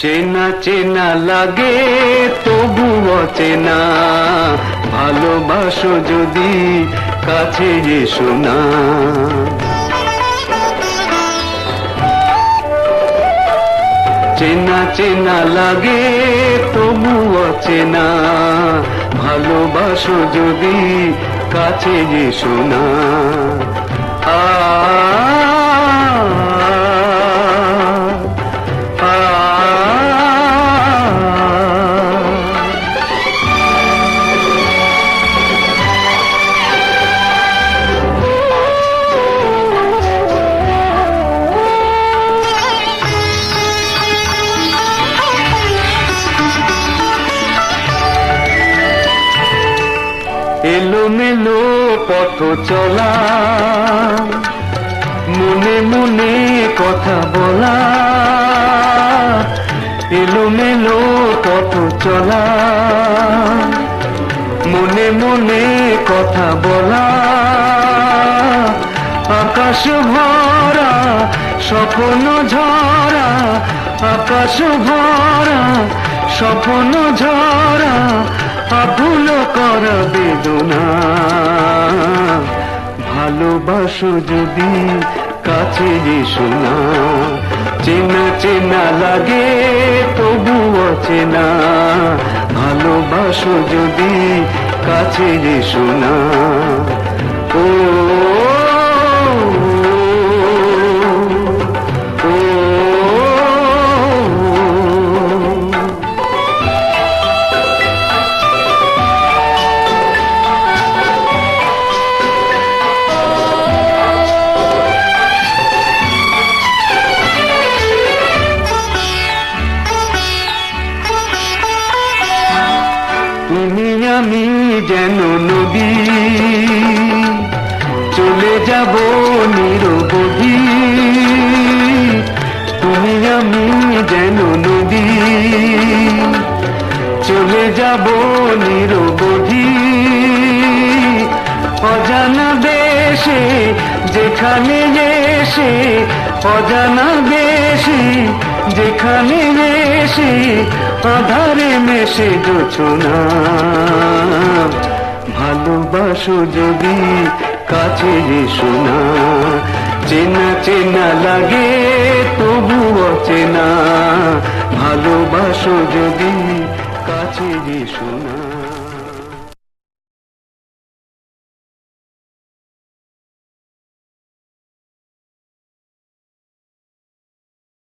চেনা চেনা লাগে তবু অচেনা ভালোবাসো যদি কাছে এসো না। চেনা চেনা লাগে তবু অচেনা ভালোবাসো যদি কাছে এসো না। আ এলোমেলো পথ চলা। মনে মনে কথা বলা। এলোমেলো পথ চলা। মনে মনে কথা বলা। আকাশ ভরা, স্বপ্ন ঝরা। আকাশ ভরা, স্বপ্ন ঝরা। আকুল কর বেদনা ভালোবাসো যদি কাছে এসো না। চেনা চেনা লাগে তবু অচেনা ভালোবাসো যদি কাছে এসো না। যেন নদী চলে যাব নিরবধি। তুমি আমি যেন নদী চলে যাব নিরবধি। অজানা দেশে, যেখানে এসে, অজানা দেশে, যেখানে এসে আধারে মেশে না। ভালোবাসো যদি কাছে এসো না। চেনা চেনা লাগে তবু অচেনা ভালোবাসো যদি কাছে এসো না।